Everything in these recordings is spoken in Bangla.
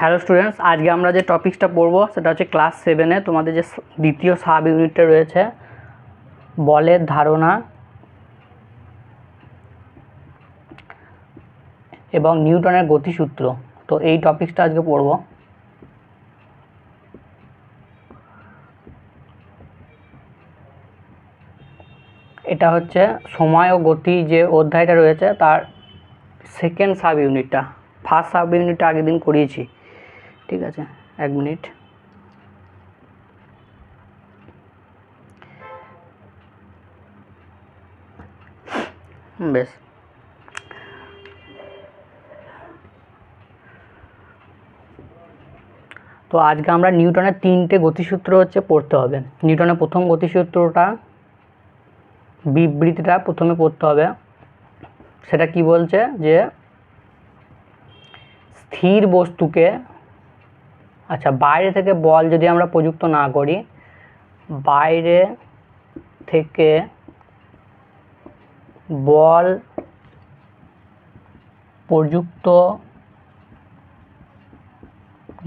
হ্যালো স্টুডেন্টস, আজকে আমরা যে টপিকসটা পড়ব সেটা হচ্ছে ক্লাস সেভেনে তোমাদের যে দ্বিতীয় সাব ইউনিটটা রয়েছে, বলের ধারণা এবং নিউটনের গতিসূত্র। তো এই টপিকসটা আজকে পড়ব। এটা হচ্ছে সময় ও গতি যে অধ্যায়টা রয়েছে, তার সেকেন্ড সাব ইউনিটটা। ফার্স্ট সাব ইউনিটটা আগের দিন করিয়েছি। ঠিক আছে, এক মিনিট। বেশ। তো আজকে আমরা নিউটনের তিনটে গতিসূত্র হচ্ছে পড়তে হবে। নিউটনের প্রথম গতিসূত্রটা, বিবৃতিটা প্রথমে পড়তে হবে। সেটা কি বলছে? যে স্থির বস্তুকে আচ্ছা বাইরে থেকে বল যদি আমরা প্রযুক্ত না করি, বাইরে থেকে বল প্রযুক্ত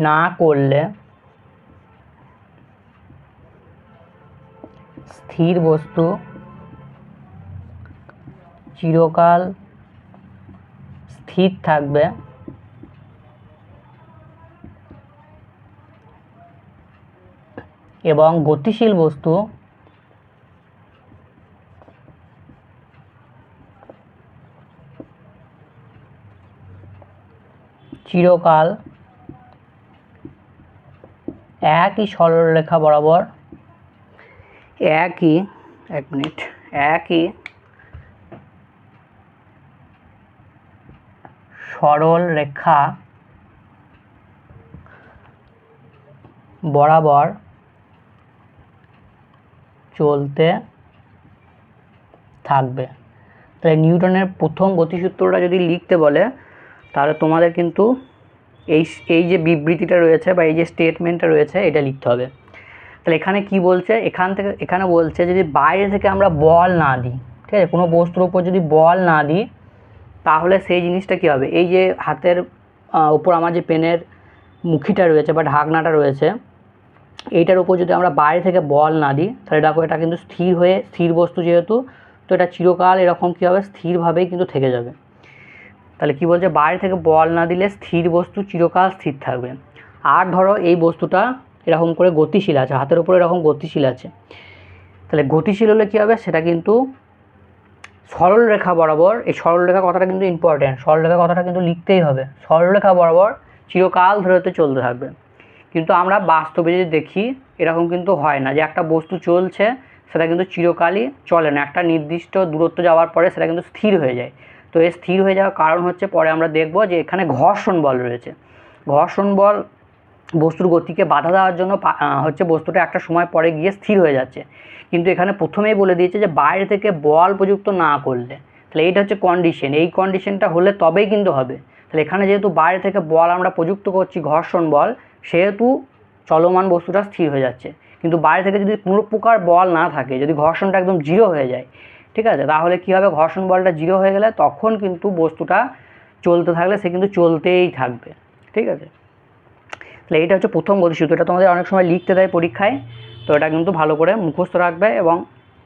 না করলে স্থির বস্তু চিরকাল স্থির থাকবে। এবং গতিশীল বস্তু চিরকাল একই সরলরেখা বরাবর একই এক মিনিট একই সরল রেখা বরাবর চলতে থাকবে। তাহলে নিউটনের প্রথম গতিসূত্রটা যদি লিখতে বলে, তাহলে তোমাদের কিন্তু এই এই যে বিবৃতিটা রয়েছে বা এই যে স্টেটমেন্টটা রয়েছে, এটা লিখতে হবে। তাহলে এখানে কি বলছে? এখান থেকে, এখানে বলছে যদি বাইরে থেকে আমরা বল না দিই, ঠিক আছে? কোনো বস্তুর উপর যদি বল না দিই, তাহলে সেই জিনিসটা কী হবে? এই যে হাতের উপর আমার যে পেনের মুখিটা রয়েছে বা ঢাকনাটা রয়েছে এইটার উপর যদি আমরা বাইরে থেকে বল না দিই, তাহলে দেখো এটা কিন্তু স্থির হয়ে, স্থির বস্তু যেহেতু, তো এটা চিরকাল এরকম কী হবে? স্থিরভাবেই কিন্তু থেকে যাবে। তাহলে কি বলছে? বাইরে থেকে বল না দিলে স্থির বস্তু চিরকাল স্থির থাকবে। আর ধরো এই বস্তুটা এরকম করে গতিশীল আছে, হাতের উপরে এরকম গতিশীল আছে। তাহলে গতিশীল হলে কী হবে? সেটা কিন্তু সরল রেখা বরাবর, এই সরল রেখা কথাটা কিন্তু ইম্পর্ট্যান্ট সরল রেখা কথাটা কিন্তু লিখতেই হবে। সরল রেখা বরাবর চিরকাল ধরে চলতে থাকবে। কিন্তু আমরা বাস্তবে যদি দেখি, এরকম কিন্তু হয় না যে একটা বস্তু চলছে, সেটা কিন্তু চিরকালই চলে না। একটা নির্দিষ্ট দূরত্ব যাওয়ার পরে সেটা কিন্তু স্থির হয়ে যায়। তো এই স্থির হয়ে যাওয়ার কারণ হচ্ছে পরে আমরা দেখব যে এখানে ঘর্ষণ বল রয়েছে। ঘর্ষণ বল বস্তুর গতিকে বাধা দেওয়ার জন্য হচ্ছে বস্তুটা একটা সময় পরে গিয়ে স্থির হয়ে যাচ্ছে। কিন্তু এখানে প্রথমেই বলে দিয়েছে যে বাইরে থেকে বল প্রযুক্ত না করলে। তাহলে এইটা হচ্ছে কন্ডিশন এই কন্ডিশনটা হলে তবেই কিন্তু হবে। তাহলে এখানে যেহেতু বাইরে থেকে বল আমরা প্রযুক্ত করছি, ঘর্ষণ বল সেহেতু চলমান বস্তুটা স্থির হয়ে যাচ্ছে। কিন্তু বাইরে থেকে যদি কোনো প্রকার বল না থাকে, যদি ঘর্ষণটা একদম জিরো হয়ে যায়, ঠিক আছে? তাহলে কী হবে? ঘর্ষণ বলটা জিরো হয়ে গেলে তখন কিন্তু বস্তুটা চলতে থাকলে সে কিন্তু চলতেই থাকবে, ঠিক আছে? তাহলে এইটা হচ্ছে প্রথম গতিসূত্র। এটা তোমাদের অনেক সময় লিখতে দেয় পরীক্ষায়, তো এটা কিন্তু ভালো করে মুখস্থ রাখবে এবং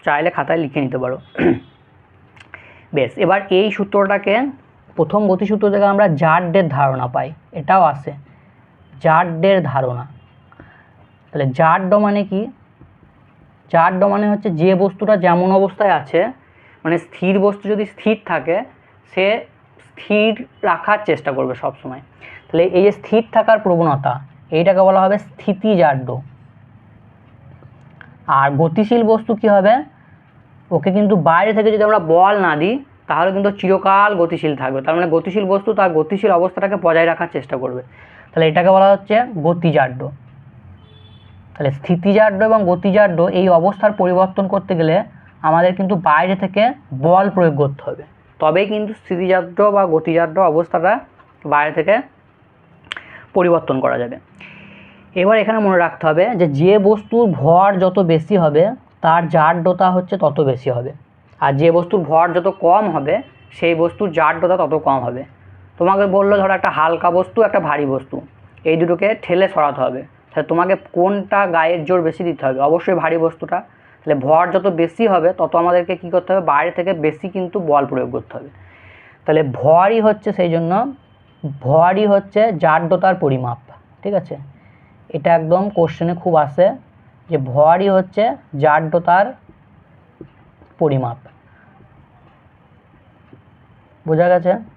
চাইলে খাতায় লিখে নিতে পারো। বেশ, এবার এই সূত্রটাকে প্রথম গতিসূত্র থেকে আমরা জাড্ডের ধারণা পাই। এটাও আছে। জাড্ডের ধারণা। তাহলে জাড্ড মানে কি? জাড্ড মানে হচ্ছে যে বস্তুটা যেমন অবস্থায় আছে মানে স্থির বস্তু যদি স্থির থাকে, সে স্থির রাখার চেষ্টা করবে সব সময় তাহলে এই যে স্থির থাকার প্রবণতা, এইটাকে বলা হবে স্থিতিজাড্য আর গতিশীল বস্তু কি হবে? ওকে কিন্তু বাইরে থেকে যদি আমরা বল না দিই, তাহলে কিন্তু চিরকাল গতিশীল থাকবে। তার মানে গতিশীল বস্তু তার গতিশীল অবস্থাটাকে বজায় রাখার চেষ্টা করবে। তাহলে এটাকে বলা হচ্ছে গতিজাড্য। তাহলে স্থিতিজাড্য এবং গতিজাড্য এই অবস্থার পরিবর্তন করতে গেলে আমাদের কিন্তু বাইরে থেকে বল প্রয়োগ করতে হবে। তবেই কিন্তু স্থিতিজাড্য বা গতিজাড্য অবস্থাটা বাইরে থেকে পরিবর্তন করা যাবে। এবার এখানে মনে রাখতে হবে যে যে বস্তুর ভর যত বেশি হবে, তার জাড্যতা হচ্ছে তত বেশি হবে। আর যে বস্তুর ভর যত কম হবে, সেই বস্তুর জাড্যতা তত কম হবে। তোমাকে বলল ধরো একটা হালকা বস্তু, একটা ভারী বস্তু। এই দুটোকে ঠেলে সরাতে হবে। তাহলে তোমাকে কোনটা গায়ের জোর বেশি দিতে হবে? অবশ্যই ভারী বস্তুটা। তাহলে ভর যত বেশি হবে, তত আমাদেরকে কী করতে হবে? বাইরে থেকে বেশি কিন্তু বল প্রয়োগ করতে হবে। তাহলে ভরই হচ্ছে সেই জন্য, ভরই হচ্ছে জাড্যতার পরিমাপ, ঠিক আছে? এটা একদম কোশ্চেনে খুব আসে যে ভরই হচ্ছে জাড্যতার পরিমাপ। বোঝা গেছে?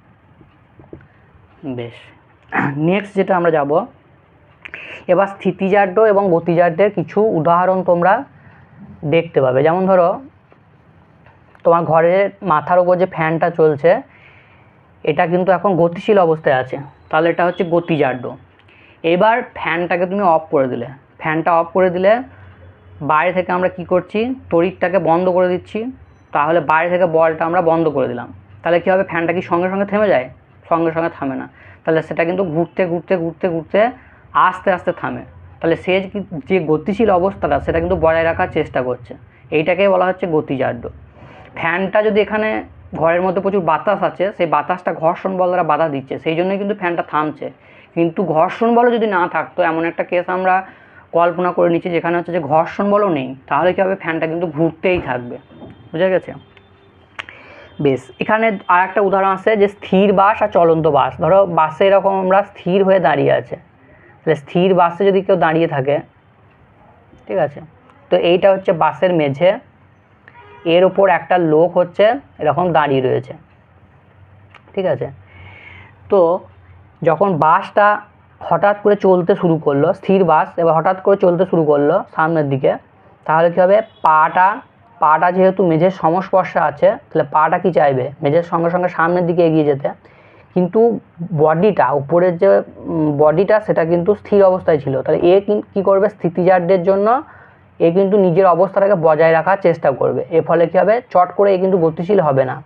বেশ। নেক্সট যেটা আমরা যাব, এবার স্থিতিজাড্য এবং গতিজাড্যের কিছু উদাহরণ তোমরা দেখতে পাবে। যেমন ধরো, তোমার ঘরের মাথার উপর যে ফ্যানটা চলছে, এটা কিন্তু এখন গতিশীল অবস্থায় আছে। তাহলে এটা হচ্ছে গতিজাড্য এবার ফ্যানটাকে তুমি অফ করে দিলে। ফ্যানটা অফ করে দিলে, বাইরে থেকে আমরা কি করছি? তড়িৎটাকে বন্ধ করে দিচ্ছি। তাহলে বাইরে থেকে বলটা আমরা বন্ধ করে দিলাম। তাহলে কী হবে? ফ্যানটা কি সঙ্গে সঙ্গে থেমে যায়? সঙ্গে সঙ্গে থামে না। তাহলে সেটা কিন্তু ঘুরতে ঘুরতে ঘুরতে ঘুরতে আস্তে আস্তে থামে। তাহলে সে যে গতিশীল অবস্থাটা, সেটা কিন্তু বজায় রাখার চেষ্টা করছে। এইটাকেই বলা হচ্ছে গতিজাড্য ফ্যানটা যদি এখানে ঘরের মধ্যে প্রচুর বাতাস আছে, সেই বাতাসটা ঘর্ষণ বল দ্বারা বাধা দিচ্ছে, সেই জন্যই কিন্তু ফ্যানটা থামছে। কিন্তু ঘর্ষণ বলও যদি না থাকতো, এমন একটা কেস আমরা কল্পনা করে নিচ্ছি, যেখানে হচ্ছে যে ঘর্ষণ বলও নেই, তাহলে কী হবে ফ্যানটা কিন্তু ঘুরতেই থাকবে? বুঝা গেছে? বেশ, এখানে আর একটা উদাহরণ আছে যে স্থির বাস আর চলন্ত বাস। ধরো বাসে এরকম আমরা স্থির হয়ে দাঁড়িয়ে আছে। তাহলে স্থির বাসে যদি কেউ দাঁড়িয়ে থাকে, ঠিক আছে? তো এইটা হচ্ছে বাসের মেঝে। এর ওপর একটা লোক হচ্ছে এরকম দাঁড়িয়ে রয়েছে। ঠিক আছে? তো যখন বাসটা হঠাৎ করে চলতে শুরু করল, স্থির বাস, এবার হঠাৎ করে চলতে শুরু করল সামনের দিকে, তাহলে কী হবে? পাটা পাটা যেহেতু মেঝের সংস্পর্শে আছে, তাহলে পাটা কি চাইবে? মেঝের সঙ্গে সঙ্গে সামনের দিকে এগিয়ে যেতে। কিন্তু বডিটা, উপরের যে বডিটা, সেটা কিন্তু স্থির অবস্থায় ছিল। তাহলে এ কি- করবে? স্থিতিজারদের জন্য এ কিন্তু নিজের অবস্থাটাকে বজায় রাখার চেষ্টা করবে। এর ফলে কী হবে? চট করে এ কিন্তু গতিশীল হবে না।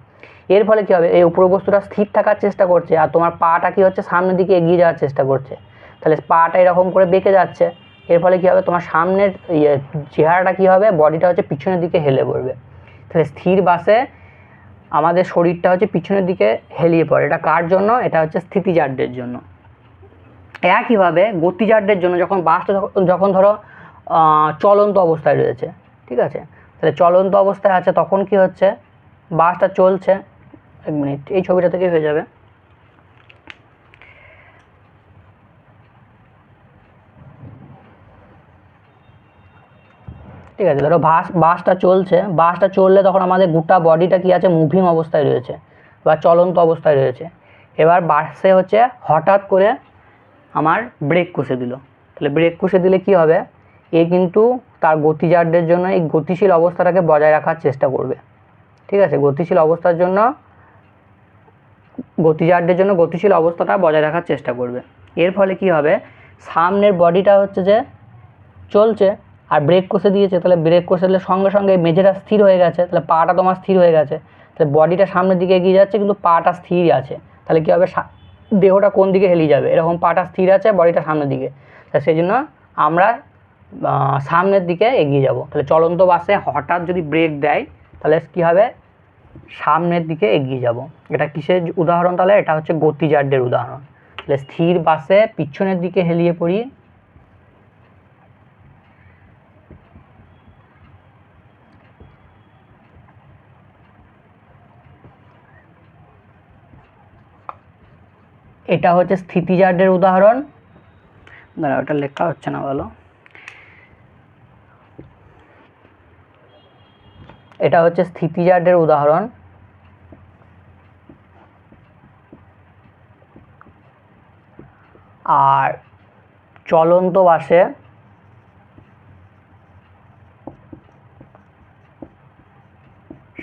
এর ফলে কী হবে? এই উপর বস্তুটা স্থির থাকার চেষ্টা করছে, আর তোমার পাটা কী হচ্ছে? সামনের দিকে এগিয়ে যাওয়ার চেষ্টা করছে। তাহলে পাটা এরকম করে বেঁকে যাচ্ছে। এর ফলে কী হবে? তোমার সামনের ইয়ে চেহারাটা কী হবে? বডিটা হচ্ছে পিছনের দিকে হেলে পড়বে। তাহলে স্থির বাসে আমাদের শরীরটা হচ্ছে পিছনের দিকে হেলিয়ে পড়ে। এটা কার জন্য? এটা হচ্ছে স্থিতিজাড্যের জন্য। একইভাবে গতিজাড্যের জন্য যখন বাসটা যখন ধরো চলন্ত অবস্থায় রয়েছে, ঠিক আছে? তাহলে চলন্ত অবস্থায় আছে তখন কি হচ্ছে? বাসটা চলছে। এক মিনিট, এই ছবিটা থেকেই হয়ে যাবে। ঠিক আছে ধরো বাস, বাসটা চলছে, বাসটা চললে তখন আমাদের গোটা বডিটা কি আছে মুভিং অবস্থায় রয়েছে বা চলন্ত অবস্থায় রয়েছে। এবার বাসে হচ্ছে হঠাৎ করে আমার ব্রেক কষে দিল। তাহলে ব্রেক কষে দিলে কি হবে? এ কিন্তু তার গতিজারদের জন্য, এই গতিশীল অবস্থাটাকে বজায় রাখার চেষ্টা করবে। ঠিক আছে? গতিশীল অবস্থার জন্য গতিজারদের জন্য গতিশীল অবস্থাটা বজায় রাখার চেষ্টা করবে। এর ফলে কি হবে? সামনের বডিটা হচ্ছে যে চলছে আর ব্রেক কষে দিয়েছে, তাহলে ব্রেক কষে দিলে সঙ্গে সঙ্গে মেঝেটা স্থির হয়ে গেছে, তাহলে পাটা তোমার স্থির হয়ে গেছে, তাহলে বডিটা সামনের দিকে এগিয়ে যাচ্ছে কিন্তু পাটা স্থির আছে, তাহলে কী হবে? দেহটা কোন দিকে হেলিয়ে যাবে? এরকম পাটা স্থির আছে বডিটা সামনের দিকে। তা সেই জন্য আমরা সামনের দিকে এগিয়ে যাব। তাহলে চলন্ত বাসে হঠাৎ যদি ব্রেক দেয়, তাহলে কী হবে? সামনের দিকে এগিয়ে যাব। এটা কিসের উদাহরণ তাহলে? এটা হচ্ছে গতিজাড্যের উদাহরণ। তাহলে স্থির বাসে পিছনের দিকে হেলিয়ে পড়ি এটা হচ্ছে স্থিতিজাড্যের উদাহরণ। দাঁড়া ওটা লেখা হচ্ছে না ভালো এটা হচ্ছে স্থিতিজাড্যের উদাহরণ। আর চলন্ত বাসে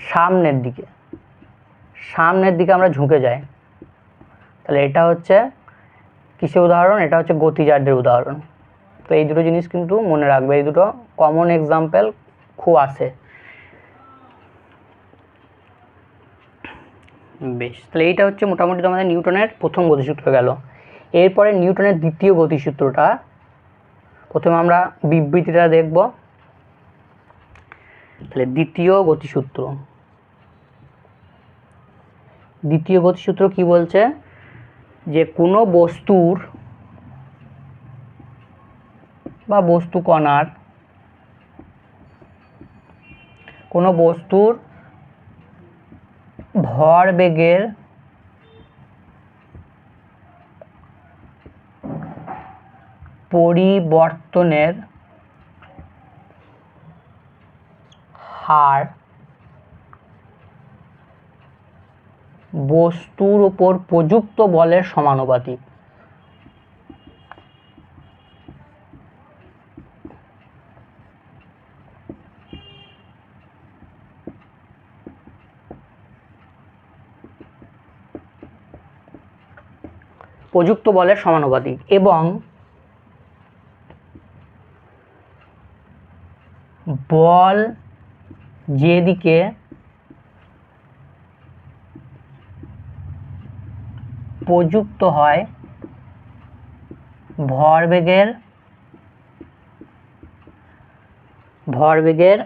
সামনের দিকে সামনের দিকে আমরা ঝুঁকে যাই। তাহলে এটা হচ্ছে কিসের উদাহরণ? এটা হচ্ছে গতিজাড্যের উদাহরণ। তো এই দুটো জিনিস কিন্তু মনে রাখবে। এই দুটো কমন এক্সাম্পল খুব আসে বেশ, তাহলে এইটা হচ্ছে মোটামুটি তোমাদের নিউটনের প্রথম গতিসূত্র গেল। এরপরে নিউটনের দ্বিতীয় গতিসূত্রটা। প্রথমে আমরা বিবৃতিটা দেখব। তাহলে দ্বিতীয় গতিসূত্র। দ্বিতীয় গতিসূত্র কি বলছে? যে কোনো বস্তুর বা বস্তু কণার কোনো বস্তুর ভর বেগের পরিবর্তনের হার বস্তুর উপর প্রযুক্ত বলের সমানুপাতিক। প্রযুক্ত বলের সমানুপাতিক এবং বল যেদিকে প্রযুক্ত হয় ভরবেগের ভরবেগের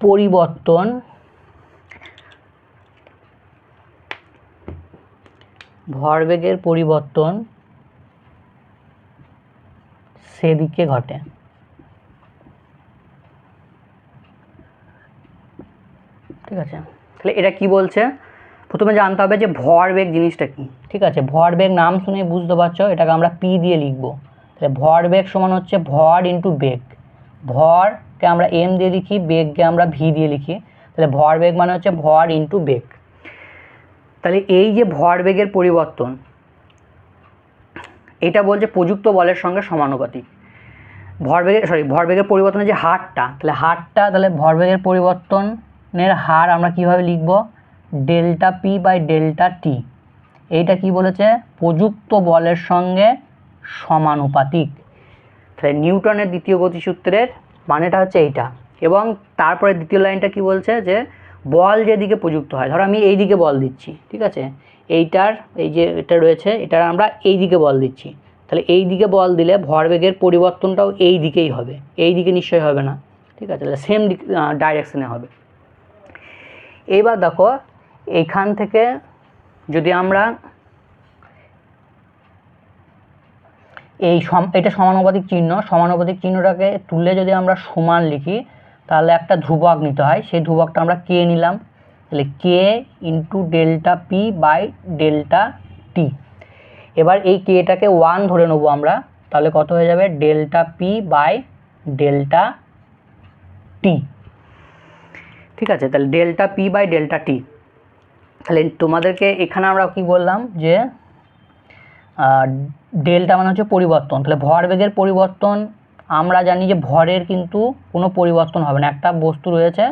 পরিবর্তন ভরবেগের পরিবর্তন সেদিকে ঘটে। ঠিক আছে? তাহলে এটা কি বলছে? প্রথমে জানতে হবে যে ভরবেগ জিনিসটা কি। ঠিক আছে ভরবেগ নাম শুনে বুঝতে পারছ এটাকে আমরা পি দিয়ে লিখব। তাহলে ভরবেগ সমান হচ্ছে ভর ইন্টু বেগ। ভরকে আমরা এম দিয়ে লিখি বেগকে আমরা ভি দিয়ে লিখি। তাহলে ভরবেগ মানে হচ্ছে ভর ইন্টু বেগ। তাহলে এই যে ভরবেগের পরিবর্তন এটা বলছে প্রযুক্ত বলের সঙ্গে সমানুপাতিক। ভরবেগের সরি ভরবেগের পরিবর্তনের যে হারটা তাহলে হারটা তাহলে ভরবেগের পরিবর্তনের হার আমরা কীভাবে লিখব? Delta P by delta T এইটা কি বলেছে? প্রযুক্ত বলের সঙ্গে সমানুপাতিক। তাহলে নিউটনের দ্বিতীয় গতিসূত্রের মানেটা হচ্ছে এইটা। এবং তারপরে দ্বিতীয় লাইনটা কি বলছে? যে বল যেদিকে প্রযুক্ত হয়। ধরো আমি এই দিকে বল দিচ্ছি, ঠিক আছে? এইটার, এই যে এটা রয়েছে, এটার আমরা এই দিকে বল দিচ্ছি। তাহলে এই দিকে বল দিলে ভরবেগের পরিবর্তনটাও এই দিকেই হবে। এই দিকে নিশ্চয়ই হবে না, ঠিক আছে? তাহলে সেম ডাইরেকশনে হবে। এইবার দেখো এইখান থেকে যদি আমরা এই সম, এটা সমানুপাতিক চিহ্ন, সমানুপাতিক চিহ্নটাকে তুলে যদি আমরা সমান লিখি, তাহলে একটা ধ্রুবক নিতে হয়। সেই ধ্রুবকটা আমরা কে নিলাম? তাহলে K into delta P by delta T এবার এই কেটাকে ওয়ান ধরে নেব আমরা, তাহলে কত হয়ে যাবে? Delta P by delta T ঠিক আছে? তাহলে delta P by delta T তাহলে তোমাদেরকে এখানে আমরা কি বললাম যে ডেলটা মানে হচ্ছে পরিবর্তন। তাহলে ভরবেগের পরিবর্তন, আমরা জানি যে ভরের কিন্তু কোনো পরিবর্তন হবে না। একটা বস্তু রয়েছে,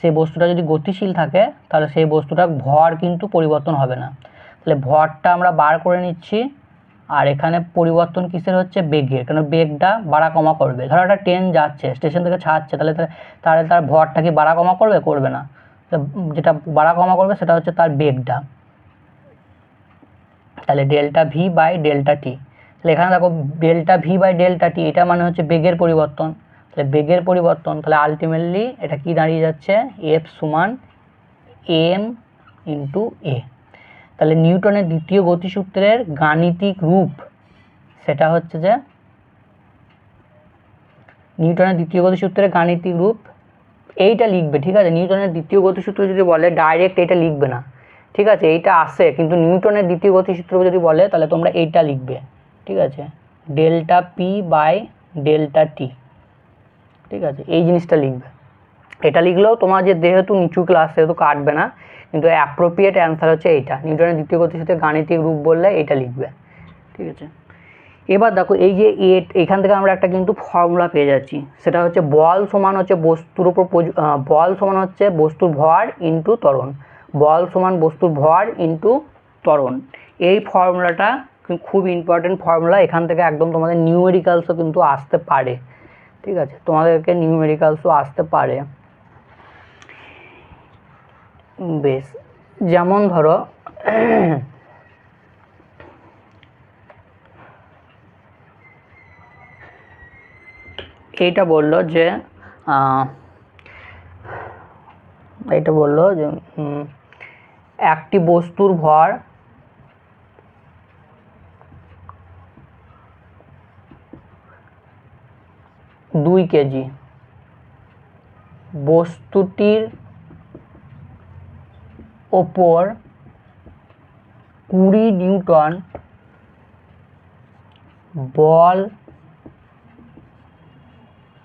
সেই বস্তুটা যদি গতিশীল থাকে, তাহলে সেই বস্তুটার ভর কিন্তু পরিবর্তন হবে না। তাহলে ভরটা আমরা বার করে নিচ্ছি, আর এখানে পরিবর্তন কিসের হচ্ছে? বেগের। কারণ বেগটা বাড়া কমা করবে। ধরো একটা ট্রেন যাচ্ছে স্টেশন থেকে ছাড়ছে, তাহলে তাহলে তার ভরটা কি বাড়া কমা করবে? করবে না। যেটা বাড়া কমা করবে সেটা হচ্ছে তার বেগটা। তাহলে delta V by delta T তাহলে এখানে দেখো delta V by delta T এটা মানে হচ্ছে বেগের পরিবর্তন। তাহলে বেগের পরিবর্তন, তাহলে আলটিমেটলি এটা কি দাঁড়িয়ে যাচ্ছে? এফ সমান এম ইন্টু এ তাহলে নিউটনের দ্বিতীয় গতিসূত্রের গাণিতিক রূপ, সেটা হচ্ছে যে, নিউটনের দ্বিতীয় গতিসূত্রের গাণিতিক রূপ এইটা লিখবে, ঠিক আছে? নিউটনের দ্বিতীয় গতিসূত্র যদি বলে ডাইরেক্ট এইটা লিখবে না, ঠিক আছে? এইটা আসে, কিন্তু নিউটনের দ্বিতীয় গতিসূত্র যদি বলে, তাহলে তোমরা এইটা লিখবে, ঠিক আছে? Delta P by delta T ঠিক আছে? এই জিনিসটা লিখবে। এটা লিখলেও তোমার যে যেহেতু নিচু ক্লাস সেহেতু কাটবে না, কিন্তু অ্যাপ্রোপ্রিয়েট অ্যান্সার হচ্ছে এইটা। নিউটনের দ্বিতীয় গতিসূত্রের গাণিতিক রূপ বললে এইটা লিখবে, ঠিক আছে? এবার দেখো এই যে এ, এখান থেকে আমরা একটা কিন্তু ফর্মুলা পেয়ে যাচ্ছি। সেটা হচ্ছে বল সমান হচ্ছে বস্তুর উপর বল সমান হচ্ছে বস্তুর ভর ইন্টু ত্বরণ। বল সমান বস্তুর ভর ইন্টু ত্বরণ। এই ফর্মুলাটা খুব ইম্পর্টেন্ট ফর্মুলা এখান থেকে একদম তোমাদের নিউমেরিক্যালসও কিন্তু আসতে পারে। ঠিক আছে? তোমাদেরকে নিউমেরিক্যালসও আসতে পারে। বেশ। যেমন ধরো এইটা বলল যে এইটা বলল যে একটি বস্তুর ভর দুই কেজি। বস্তুটির ওপর কুড়ি নিউটন বল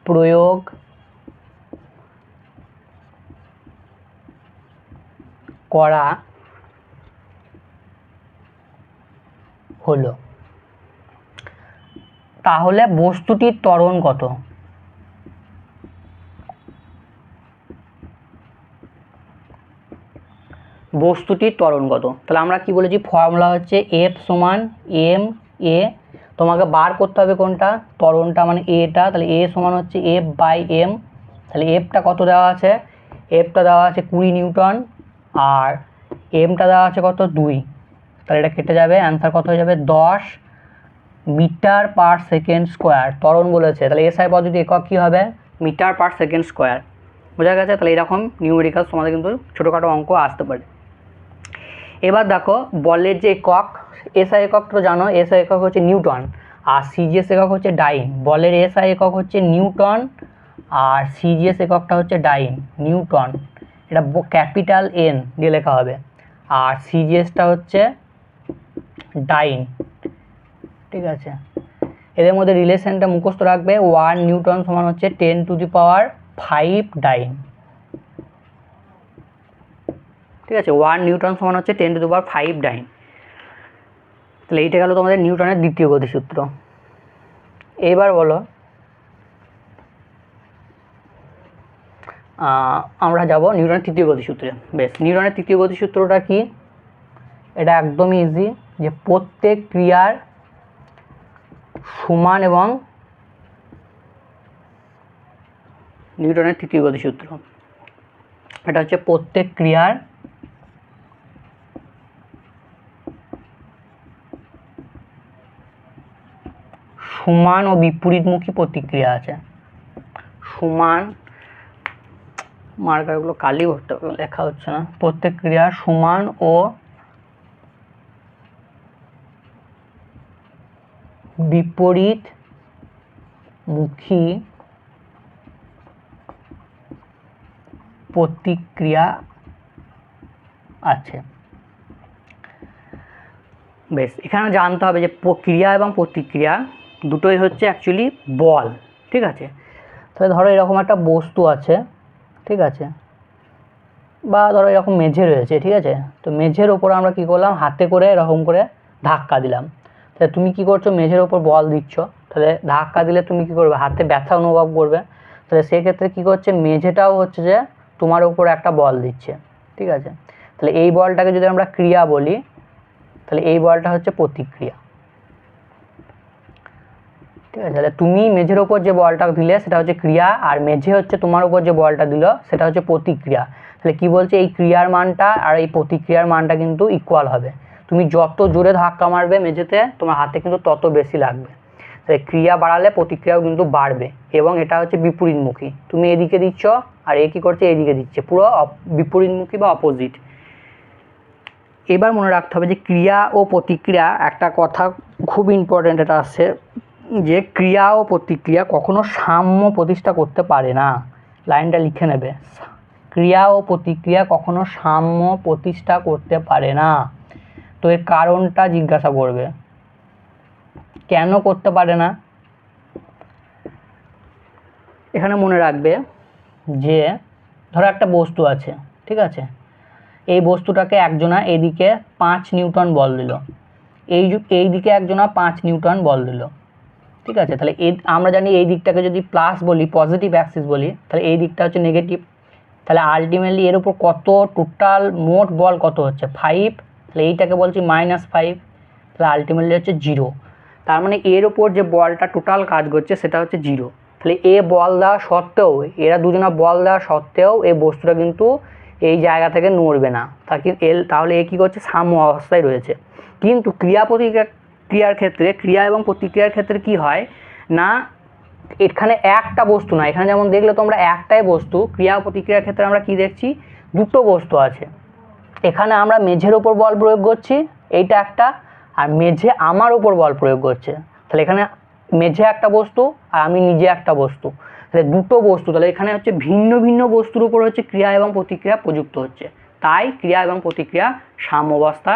প্রয়োগ করা হলো। তাহলে বস্তুটির ত্বরণ কত? বস্তুটির ত্বরণ কত? তাহলে আমরা কি বলেছি? ফর্মুলা হচ্ছে এফ সমান এম এ তোমাকে বার করতে হবে কোনটা? ত্বরণটা মানে এটা তাহলে এ সমান হচ্ছে এফ বাই এম তাহলে এফটা কত দেওয়া আছে? এফটা দেওয়া আছে কুড়ি নিউটন। আর এমটা দেওয়া আছে কত? দুই। তাহলে এটা কেটে যাবে। অ্যান্সার কত হয়ে যাবে? দশ মিটার পার সেকেন্ড স্কোয়ার। ত্বরণ বলেছে। তাহলে এসআই পদ্ধতি একক কী হবে? Metre per second square. বোঝা গেছে? তাহলে এরকম নিউমেরিক্যাল তোমাদের কিন্তু ছোটোখাটো অঙ্ক আসতে পারে। এবার দেখো, বলের যে একক এসআই একক তো জানো এসআই একক হচ্ছে নিউটন, আর সিজিএস একক হচ্ছে ডাইন। বলের এসআই একক হচ্ছে নিউটন, আর সিজিএস এককটা হচ্ছে ডাইন, নিউটন। এটা ক্যাপিটাল এন দিয়ে লেখা হবে। আর সিজিএসটা হচ্ছে ডাইন। ঠিক আছে? এদের মধ্যে রিলেশনটা মুখস্থ রাখবে। ওয়ান নিউটন সমান হচ্ছে ten to the power five dyne. ঠিক আছে? ওয়ান নিউটন সমান হচ্ছে ten to the power five dyne. তাহলে এইটা গেল তোমাদের নিউটনের দ্বিতীয় গতিসূত্র। এইবার বলো আমরা যাব নিউটনের তৃতীয় গতিসূত্রে। বেশ, নিউটনের তৃতীয় গতিসূত্রটা কি? এটা একদমই ইজি যে প্রত্যেক ক্রিয়ার সমান এবং নিউটনের তৃতীয় গতিসূত্র। এটা হচ্ছে প্রত্যেক ক্রিয়ার সমান ও বিপরীতমুখী প্রতিক্রিয়া আছে। সমান, মার্কারগুলো কালি লেখা হচ্ছে না। প্রতিক্রিয়া সমান ও বিপরীত মুখী প্রতিক্রিয়া আছে। বেশ এখানে জানতে হবে যে প- ক্রিয়া এবং প্রতিক্রিয়া দুটোই হচ্ছে অ্যাকচুয়ালি বল, ঠিক আছে? তাহলে ধরো এরকম একটা বস্তু আছে, ঠিক আছে? বা ধরো এরকম মেঝে রয়েছে, ঠিক আছে? তো মেঝের ওপর আমরা কি করলাম? হাতে করে এরকম করে ধাক্কা দিলাম। তাহলে তুমি কি করছ? মেঝের ওপর বল দিচ্ছ। তাহলে ধাক্কা দিলে তুমি কি করবে? হাতে ব্যথা অনুভব করবে। তাহলে সেক্ষেত্রে কি করছে? মেঝেটাও হচ্ছে যে তোমার ওপর একটা বল দিচ্ছে, ঠিক আছে? তাহলে এই বলটাকে যদি আমরা ক্রিয়া বলি, তাহলে এই বলটা হচ্ছে প্রতিক্রিয়া। ঠিক আছে? তাহলে তুমি মেঝের ওপর যে বলটা দিলে সেটা হচ্ছে ক্রিয়া, আর মেঝে হচ্ছে তোমার উপর যে বলটা দিল সেটা হচ্ছে প্রতিক্রিয়া। তাহলে কি বলছে? এই ক্রিয়ার মানটা আর এই প্রতিক্রিয়ার মানটা কিন্তু ইকুয়াল হবে। তুমি যত জোরে ধাক্কা মারবে মেঝেতে, তোমার হাতে কিন্তু তত বেশি লাগবে। তাহলে ক্রিয়া বাড়ালে প্রতিক্রিয়াও কিন্তু বাড়বে এবং এটা হচ্ছে বিপরীতমুখী। তুমি এদিকে দিচ্ছ, আর এ কী করছে? এদিকে দিচ্ছে। পুরো বিপরীতমুখী বা অপোজিট এবার মনে রাখতে হবে যে ক্রিয়া ও প্রতিক্রিয়া একটা কথা খুব ইম্পর্ট্যান্ট এটা আসছে। যে ক্রিয়া ও প্রতিক্রিয়া কখনো সাম্য প্রতিষ্ঠা করতে পারে না। লাইনটা লিখে নেবে। ক্রিয়া ও প্রতিক্রিয়া কখনো সাম্য প্রতিষ্ঠা করতে পারে না। তো এর কারণটা জিজ্ঞাসা করবে। কেন করতে পারে না? এখানে মনে রাখবে যে, ধরো একটা বস্তু আছে, ঠিক আছে? এই বস্তুটাকে একজনা এদিকে পাঁচ নিউটন বল দিল। এই এই দিকে একজনা পাঁচ নিউটন বল দিল। ঠিক আছে? তাহলে এই, আমরা জানি এই দিকটাকে যদি প্লাস বলি পজিটিভ অ্যাক্সিস বলি, তাহলে এই দিকটা হচ্ছে নেগেটিভ তাহলে আলটিমেটলি এর উপর কত টোটাল মোট বল কত হচ্ছে? ফাইভ তাহলে এইটাকে বলছি মাইনাস ফাইভ তাহলে আলটিমেটলি হচ্ছে জিরো তার মানে এর ওপর যে বলটা টোটাল কাজ করছে, সেটা হচ্ছে জিরো তাহলে এ বল দেওয়া সত্ত্বেও, এরা দুজনা বল দেওয়া সত্ত্বেও, এই বস্তুটা কিন্তু এই জায়গা থেকে নড়বে না। তাকে এল তাহলে এ কী করছে? সাম্য অবস্থায় রয়েছে। কিন্তু ক্রিয়া প্রতিক্রিয়া ক্রিয়ার ক্ষেত্রে, ক্রিয়া এবং প্রতিক্রিয়ার ক্ষেত্রে কি হয়? না, এখানে একটা বস্তু না। এখানে যেমন দেখলে তোমরা একটাই বস্তু, ক্রিয়া প্রতিক্রিয়ার ক্ষেত্রে আমরা কি দেখছি? দুটো বস্তু আছে। এখানে আমরা মেঝের ওপর বল প্রয়োগ করছি, এইটা একটা, আর মেঝে আমার ওপর বল প্রয়োগ করছে। তাহলে এখানে মেঝে একটা বস্তু, আর আমি নিজে একটা বস্তু। তাহলে দুটো বস্তু, তাহলে এখানে হচ্ছে ভিন্ন ভিন্ন বস্তুর উপর হচ্ছে ক্রিয়া এবং প্রতিক্রিয়া প্রযুক্ত হচ্ছে। তাই ক্রিয়া এবং প্রতিক্রিয়া সাম্যাবস্থা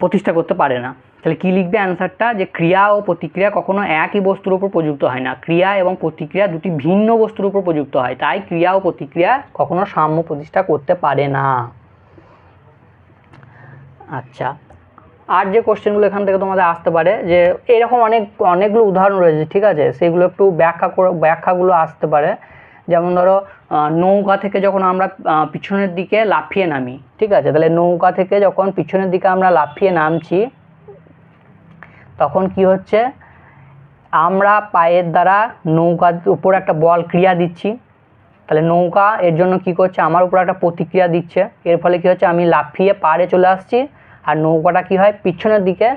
প্রতিষ্ঠা করতে পারে না। তাহলে কী লিখবে অ্যান্সারটা যে ক্রিয়া ও প্রতিক্রিয়া কখনো একই বস্তুর উপর প্রযুক্ত হয় না। ক্রিয়া এবং প্রতিক্রিয়া দুটি ভিন্ন বস্তুর উপর প্রযুক্ত হয়। তাই ক্রিয়া ও প্রতিক্রিয়া কখনো সাম্য প্রতিষ্ঠা করতে পারে না। আচ্ছা। আর যে কোশ্চেনগুলো এখান থেকে তোমাদের আসতে পারে, যে এরকম অনেক, অনেকগুলো উদাহরণ রয়েছে, ঠিক আছে? সেগুলো একটু ব্যাখ্যা করে, ব্যাখ্যাগুলো আসতে পারে। যেমন ধরো নৌকা থেকে যখন আমরা পিছনের দিকে লাফিয়ে নামি, ঠিক আছে? তাহলে নৌকা থেকে যখন পিছনের দিকে আমরা লাফিয়ে নামছি, তখন কি হচ্ছে? আমরা পায়ের দ্বারা নৌকার উপর একটা বল ক্রিয়া দিচ্ছি। তাহলে নৌকা এর জন্য কি করছে? আমার উপর একটা প্রতিক্রিয়া দিচ্ছে। এর ফলে কি হচ্ছে? আমি লাফিয়ে পাড়ে চলে আসছি। আর নৌকাটা কি হয়? পিছনের দিকে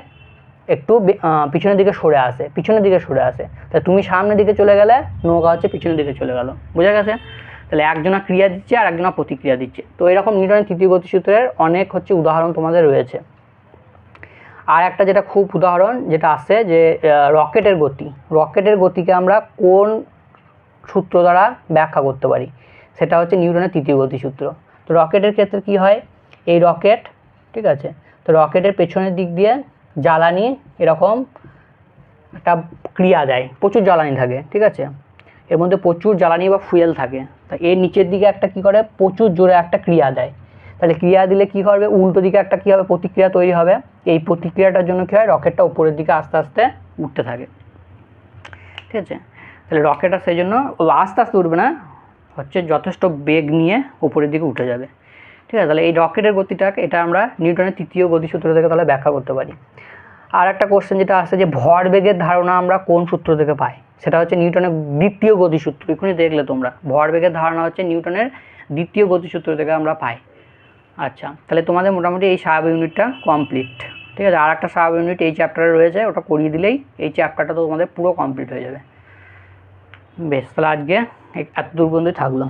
একটু পিছনের দিকে সরে আসে, পিছনের দিকে সরে আসে। তাহলে তুমি সামনের দিকে চলে গেলে নৌকা হচ্ছে পিছনের দিকে চলে গেল। বোঝা গেছে? তাহলে একজনা ক্রিয়া দিচ্ছে আর একজনা প্রতিক্রিয়া দিচ্ছে। তো এরকম নিউটনের তৃতীয় গতিসূত্রের অনেক হচ্ছে উদাহরণ তোমাদের রয়েছে। আর একটা যেটা খুব উদাহরণ, যেটা আছে যে রকেটের গতি। রকেটের গতিকে আমরা কোন সূত্র দ্বারা ব্যাখ্যা করতে পারি? সেটা হচ্ছে নিউটনের তৃতীয় গতিসূত্র তো রকেটের ক্ষেত্রে কি হয়? এই রকেট, ঠিক আছে? তো রকেটের পেছনের দিক দিয়ে জ্বালানি এরকম একটা ক্রিয়া দেয়, প্রচুর জ্বালানি থাকে, ঠিক আছে? এর মধ্যে প্রচুর জ্বালানি বা ফুয়েল থাকে। তা এর নিচের দিকে একটা কি করে? প্রচুর জোরে একটা ক্রিয়া দেয়। তাহলে ক্রিয়া দিলে কি হবে? উল্টো দিকে একটা কী হবে? প্রতিক্রিয়া তৈরি হবে। এই প্রতিক্রিয়াটার জন্য কী হয়? রকেটটা উপরের দিকে আস্তে আস্তে উঠতে থাকে। ঠিক আছে? তাহলে রকেটটা সেই জন্য আস্তে আস্তে উঠবে না, হচ্ছে যথেষ্ট বেগ নিয়ে উপরের দিকে উঠে যাবে। ঠিক আছে, তাহলে এই রকেটের গতিটাকে এটা আমরা নিউটনের তৃতীয় গতিসূত্র থেকে তাহলে ব্যাখ্যা করতে পারি। আর একটা কোশ্চেন যেটা আসছে যে ভরবেগের ধারণা আমরা কোন সূত্র থেকে পাই? সেটা হচ্ছে নিউটনের দ্বিতীয় গতিসূত্র, এখনই দেখলে তোমরা। ভরবেগের ধারণা হচ্ছে নিউটনের দ্বিতীয় গতিসূত্র থেকে আমরা পাই। আচ্ছা তাহলে তোমাদের মোটামুটি এই স্বাভাবিক ইউনিটটা কমপ্লিট ঠিক আছে আর একটা স্বাভাবিক ইউনিট এই চ্যাপ্টারে রয়েছে, ওটা করিয়ে দিলেই এই চ্যাপ্টারটা তো তোমাদের পুরো কমপ্লিট হয়ে যাবে। বেশ, তাহলে আজকে এত দূর পর্যন্তই থাকল।